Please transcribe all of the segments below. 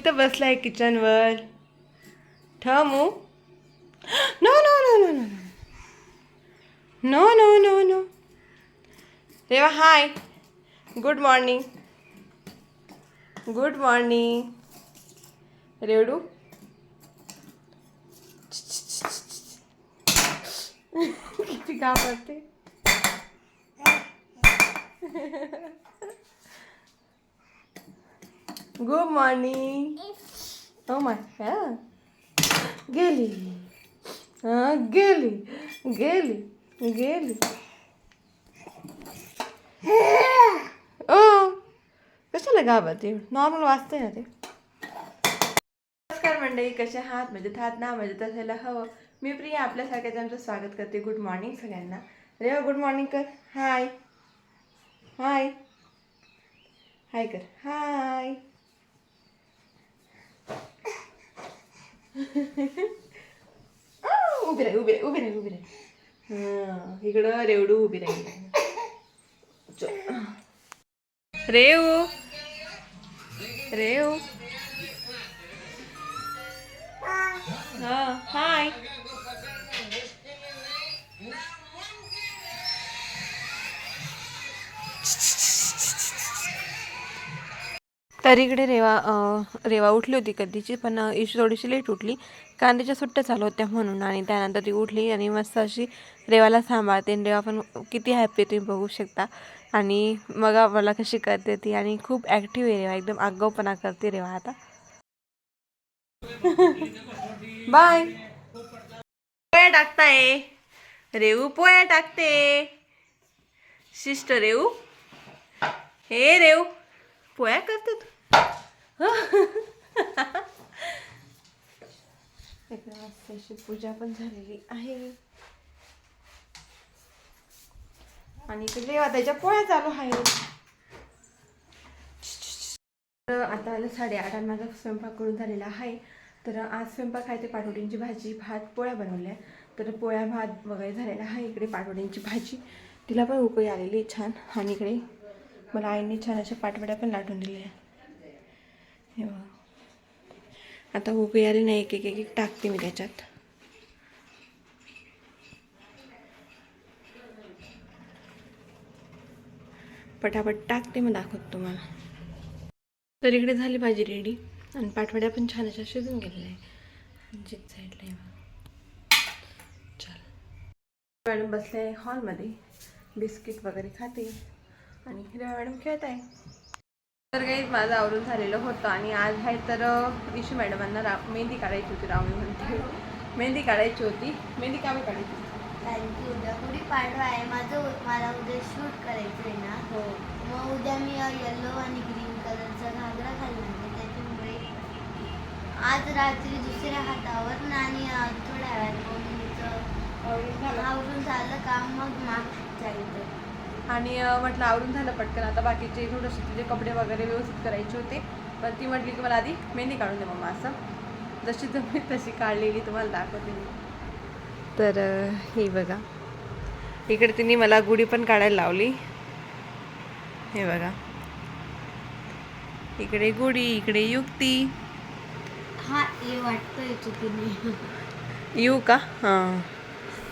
इथं बसलाय किचनवर ठमू no no no no no no no no no Reva hi good morning good morning Revdu किती का पडते गुड मॉर्निंग हो माय गेली हां गेली गेली गेली ओ कशाला घाबरते नॉर्मल वाचते ना ते. नमस्कार मंडळी कसे आहात? म्हणजे आहात ना? म्हणजे असायला हवं. मी प्रिया आपल्या आमचं स्वागत करते. गुड मॉर्निंग सगळ्यांना. रेवा गुड मॉर्निंग कर. हाय हाय हाय कर. हाय उभी उभी राहील उभी राहील इकडं रेवडू उभी राहील. रेव. रेव. हाय. तर इकडे रेवा रेवा उठली होती कधीची पण इशू थोडीशी लेट उठली. कांद्याच्या सुट्ट्या चालू होत्या म्हणून आणि त्यानंतर ती उठली आणि मस्त अशी रेवाला सांभाळते. आणि रेवा पण किती हॅप्पी तुम्ही बघू शकता. आणि मग मला कशी करते ती आणि खूप ॲक्टिव्ह आहे रेवा. एकदम आगाऊपणा करते रेवा आता. बाय पोया टाकताय. रेऊ पोया टाकते. शिष्ट रेऊ हे रेऊ पोळ्या करते तू पूजा पण झालेली आहे आणि इकडे त्याच्या पोळ्या चालू आहेत आता मला साडेआठ आणि माझा स्वयंपाक करून झालेला आहे तर आज स्वयंपाक आहे ते पाठवड्यांची भाजी भात पोळ्या बनवल्या तर पोळ्या भात वगैरे झालेला आहे इकडे पाठवड्यांची भाजी तिला पण उकळी आलेली आहे छान आणि इकडे मला आईने छान अशा पाठवड्या पण लाटून दिल्या. हे बघा आता उभी आली नाही एक एक एक एक टाकते मी त्याच्यात. पटापट टाकते मग दाखवत तुम्हाला. तर इकडे झाली भाजी रेडी आणि पाठवड्या पण छान अशा शिजून गेलेल्या आहे जित साईडला आहे चल. मॅडम बसले आहे हॉलमध्ये बिस्किट वगैरे खाते. आणि हिरव्या मॅडम खेळत आहे. तर काही माझं आवरून झालेलं होतं आणि आज आहे तर इशू मॅडमांना रा मेहंदी काढायची होती रावणी म्हणते. मेहंदी काढायची होती. मेहंदी कामी काढायची? होती? कारण की उद्या गुढीपाडवा आहे. माझं मला उद्या शूट करायचं आहे ना. हो. मग उद्या मी येलो आणि ग्रीन कलरचा घागरा घालणार आहे. त्याच्यामुळे आज रात्री दुसऱ्या हातावर ना आणि थोड्या वेळात मम्मीचं आवरून झालं. काम मग माग आणि म्हटलं आवरून झालं पटकन. आता बाकीचे थोडेसे तिचे कपडे वगैरे व्यवस्थित करायचे होते पण ती म्हटली की मला आधी मेहंदी काढून दे मम्मा असं. जशी तुम्ही तशी काढलेली तुम्हाला दाखवते मी. तर ही बघा. इकडे तिने मला गुढी पण काढायला लावली. हे बघा. इकडे गुढी इकडे युक्ती. हा वाटतंय चुकीने येऊ का? हां.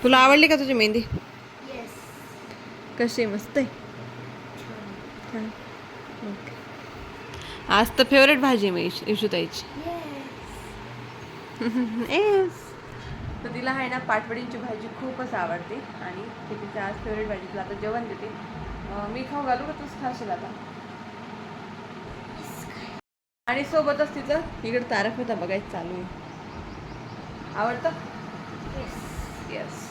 तुला आवडली का तुझी मेहंदी? कशी आहे? मस्त आहे. हां. ओके. आज तर फेवरेट भाजी आहे मी इश इशुताईची. येस तर तिला आहे ना पाटवडींची भाजी खूपच आवडते आणि ती तिचं आज फेवरेट भाजी तुला आता जेवण देते. मी खाऊ घालू का तूच खाशील आता? आणि सोबतच तिचं इकडे तारक मेहता बघायचं चालू आहे. आवडतं? येस चल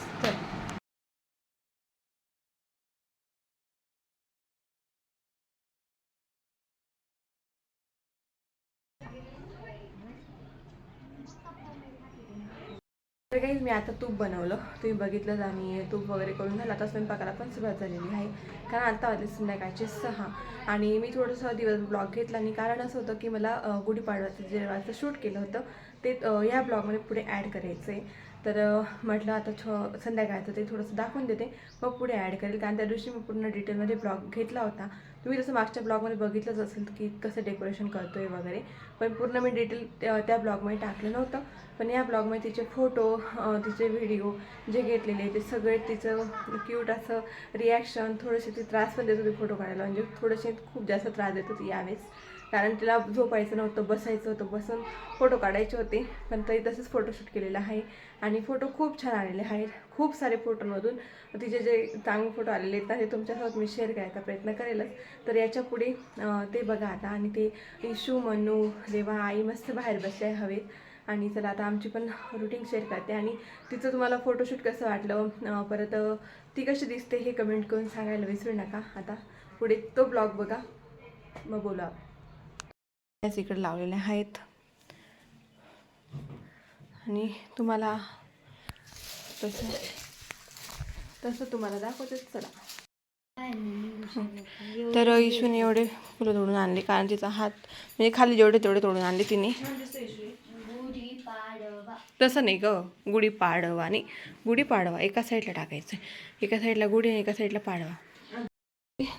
गाईज मी आता तूप बनवलं. तुम्ही बघितलंच आणि तूप वगैरे करून झालं. आता स्वयंपाकाला पण सुरुवात झालेली आहे. कारण आता वाजले संध्याकाळचे सहा. आणि मी थोडंसं दिवस ब्लॉग घेतला आणि कारण असं होतं की मला गुढीपाडव्याचं जे वाजता शूट केलं होतं ते या ब्लॉगमध्ये पुढे ॲड करायचं आहे तर म्हटलं आता छ संध्याकाळचं ते थोडंसं दाखवून देते. मग पुढे ॲड करेल. कारण त्या दिवशी मी पूर्ण डिटेलमध्ये ब्लॉग घेतला होता. तुम्ही जसं मागच्या ब्लॉगमध्ये बघितलंच असेल की कसं डेकोरेशन करतो आहे वगैरे पण पूर्ण मी डिटेल त्या त्या ब्लॉगमध्ये टाकलं नव्हतं. पण या ब्लॉगमध्ये तिचे फोटो तिचे व्हिडिओ जे घेतलेले ते सगळे तिचं क्यूट असं रिॲक्शन थोडेसे ती त्रास पण देत होती फोटो काढायला. म्हणजे थोडेसे खूप जास्त त्रास देत होती यावेळेस. कारण तिला झोपायचं नव्हतं बसायचं होतं बसून फोटो काढायचे होते. पण तरी तसंच फोटोशूट केलेलं आहे. आणि फोटो खूप छान आलेले आहेत. खूप सारे फोटोमधून तिचे जे चांगले फोटो आलेले आहेत ते तुमच्यासोबत मी शेअर करायचा प्रयत्न करेलच. तर याच्यापुढे ते बघा आता. आणि ते इशू मनू रेवा आई मस्त बाहेर बसले हवेत. आणि चला आता आमची पण रुटीन शेअर करते. आणि तिचं तुम्हाला फोटोशूट कसं वाटलं परत ती कशी दिसते हे कमेंट करून सांगायला विसरू नका. आता पुढे तो ब्लॉग बघा. मग बोला इकडे लावलेल्या आहेत. आणि तुम्हाला तसं तसं तुम्हाला दाखवतेच चला. तर इशूने एवढे फुलं तोडून आणले कारण तिचा हात म्हणजे खाली जेवढे तेवढे तोडून आणले तिने. तसं नाही ग गुढी पाडवा आणि गुढी पाडवा एका साईडला टाकायचं एका साईडला गुढी आणि एका साईडला पाडवा.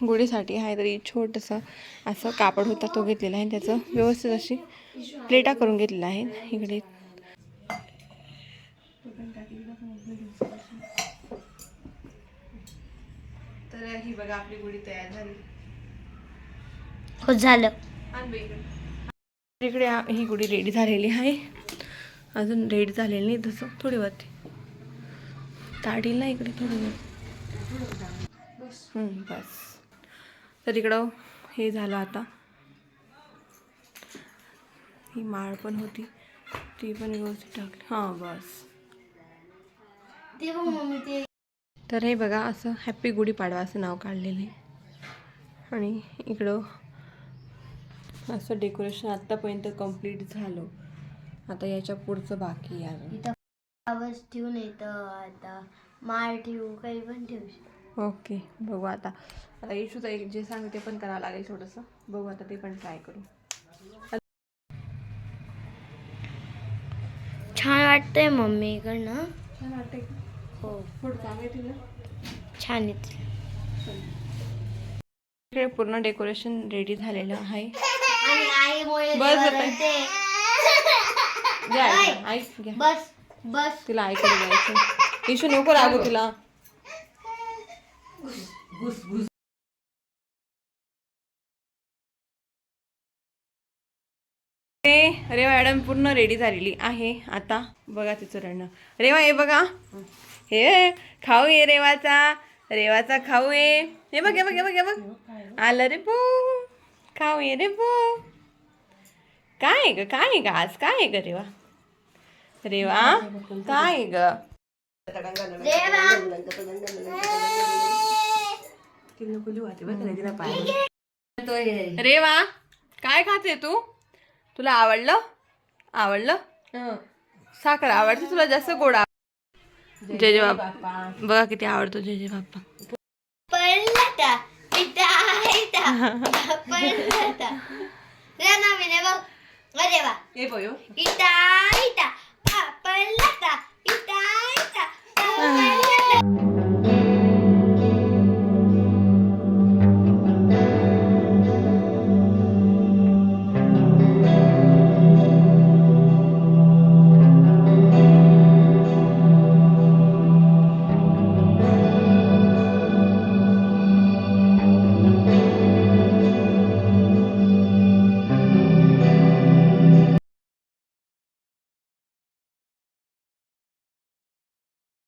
गुढीसाठी आहे तरी छोटंसं असं कापड होता तो घेतलेला आहे. त्याचं व्यवस्थित अशी प्लेटा करून घेतलेला आहे इकडे तर ही बघा आपली गुढी तयार झाली. हो झालं. इकडे. ही गुढी रेडी झालेली आहे. अजून रेडी झालेली नाही तसं थोडी वरती. ताडील ना इकडे थोडी. बस. तर इकडं हे झालं आता. ही माळ पण होती. ती पण व्यवस्थित टाकली. हां बस. तर हे बघा असं हॅप्पी गुढीपाडवा असं नाव काढलेलं आहे. आणि इकडं असं डेकोरेशन आत्तापर्यंत कंप्लीट झालं. आता याच्या पुढचं बाकी आहे. फ्लावर्स ठेवून येतं आता माळ ठेवू काही पण ठेवू शकतो. ओके बघू आता. आता इशूचं एक जे सांग ते पण करावं लागेल थोडंसं. बघू आता ते पण ट्राय करू. छान वाटतंय मम्मी इकडनं. छान वाटतंय का? हो. थोडं तुला. छान येते इकडे पूर्ण डेकोरेशन रेडी झालेलं आहे. आणि आईमुळे बस आता. घ्या बस बस. तिला ऐकलं जायचं इशू नको लागू तिला. ते रेवा मॅडम पूर्ण रेडी झालेली आहे. आता बघा तिचं रडणं. रेवा हे बघा. हे खाऊ ये रेवाचा. रेवाचा खाऊ ये. हे बघ हे बघ हे बघ हे बघ. आलं रे पो. खाऊ ये रे पो. काय आहे ग काय आहे ग आज? काय आहे ग रेवा? रेवा काय आहे ग? रेवा काय खाते तू? तुला आवडलं? आवडलं? साखर आवडते तुला जास्त गोड आव- जय जय बाप्पा. बघा किती आवडतो जय जय बाप्पा. रे अरे वा. हे बयो. इटा इटा पडला इटा